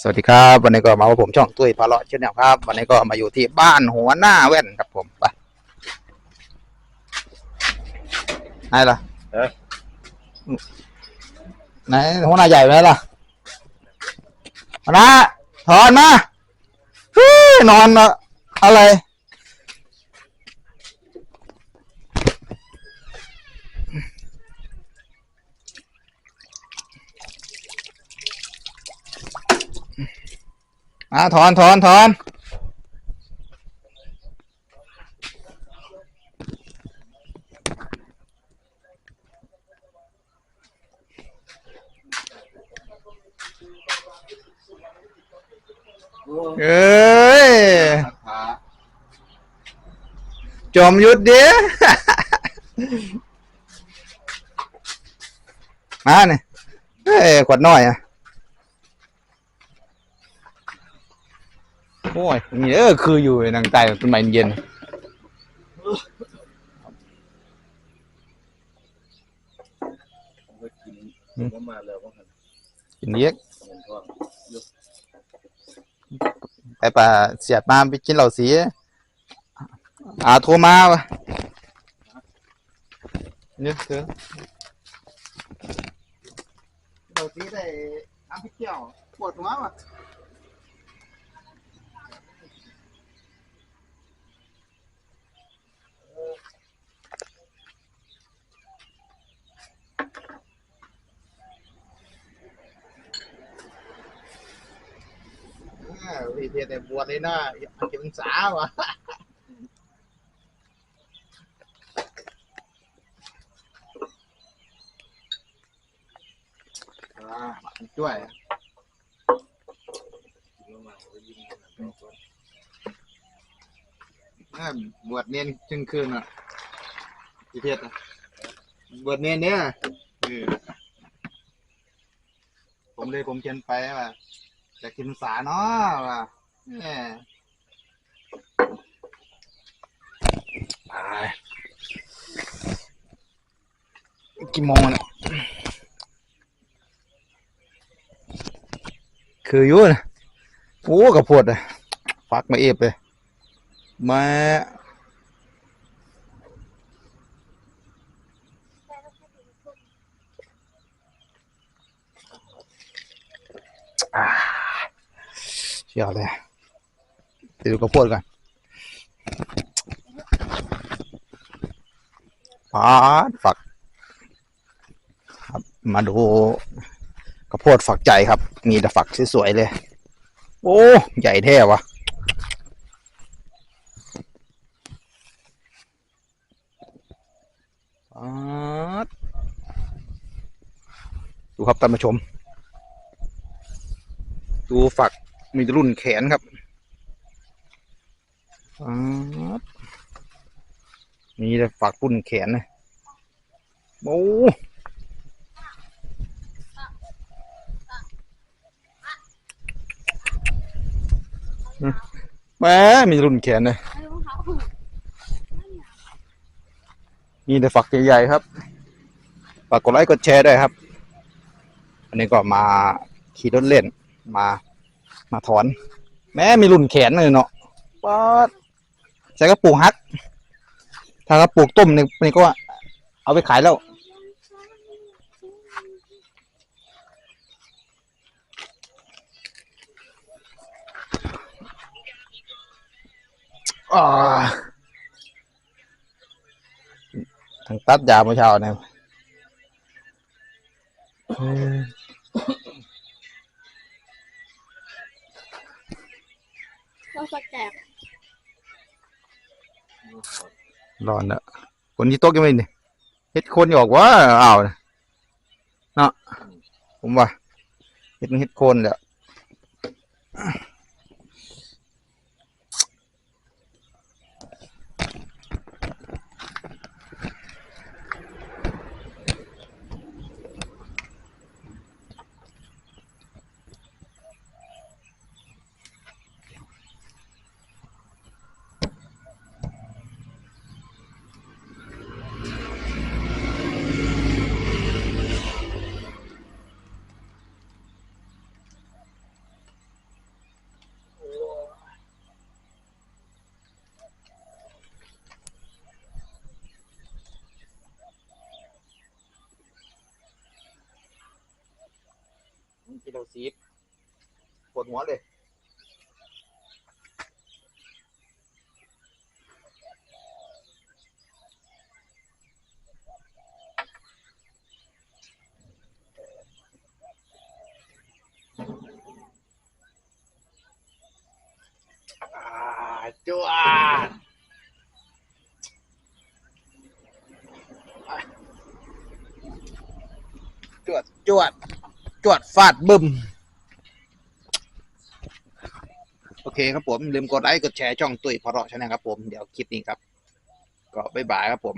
สวัสดีครับวันนี้ก็มาว่าผมช่องตุ้ยพาเลาะเช่นเดียวครับวันนี้ก็มาอยู่ที่บ้านหัวหน้าแว่นครับผมไปไหนล่ะเอ๊ะ ไหนหัวหน้าใหญ่ไหนล่ะหัวหน้าถอนมาฮู้นอนอะอะไร อ่าถอนถอนถอนเอ้ยจอมยุทธเดียมาเนี่ยเอ้ยขวดน้อยอะ โอ้ยนี่เออคืออยู่ในนางใจต้นไม้เย็นไปกินอืมผมมาแล้วว่าหันกินเยอะเงินทองไปป่าเสียดมาไปกินเหล่าสีอาโทรมาวะเนี่ยเถอะเหล่าสีได้น้ำพริกเจียวปวดหัววะ อ่าวิเทียแต่บวชเลยนะอันเก็บพรรษาวะอ่ามาช่วย กินมาไปยิงกันนะก่อน่าบวชเนียนจึงคืนอะวิเทียอะบวชเนียนเนี่ยเออผมเลยผมเขียนไปว่าจะกินพรรษาเนาะว่าแหมไปกี่โมงแล้วเนี่ยคืออยู่นะโอ้กระปวดเลยฟักมาเอฟเลย มาอ่าเชียวเลยเดี๋ยวดูกระปวดกันปาดฝัก ครับ มาดูกระโพดฝักใจครับ มีแต่ฝักสวยๆเลย โอ้ ใหญ่แท้วะ ป๊า ดูครับท่านผู้ชม ดูฝักมีรุ่นแขนครับมีแต่ฝักรุ่นแขนเลยโอ้แหม่มีรุ่นแขนเล มีแต่ฝักใหญ่ๆครับฝากกดไลค์กดแชร์ด้วยครับ อันนี้ก็มาขี่รถเล่นมา มาถอน แม้มีรุ่นแขนเลยเนาะป๊าดใส่กระปุกฮัก ถ้ากระปุกต้มนี่นี่ก็เอาไปขายแล้วอ่า ทาง ตัดยาเมื่อเช้าเนี่ยเออเราสแกบร้อนแล้วคนที่โต๊ะยังไม่นี่เฮ็ดคนออกว่าอ้าวเนาะผมว่าเฮ็ดมันเฮ็ดโคนแหล้ วโลซีฟปวดหัวเลย จวดจวดจวด จวดฟาดบึมโอเคครับผมลืมกดไลค์กดแชร์ช่องตุ้ยพอเราะชนะครับผมเดี๋ยวคลิปนี้ครับ ก็บ๊ายบายครับผม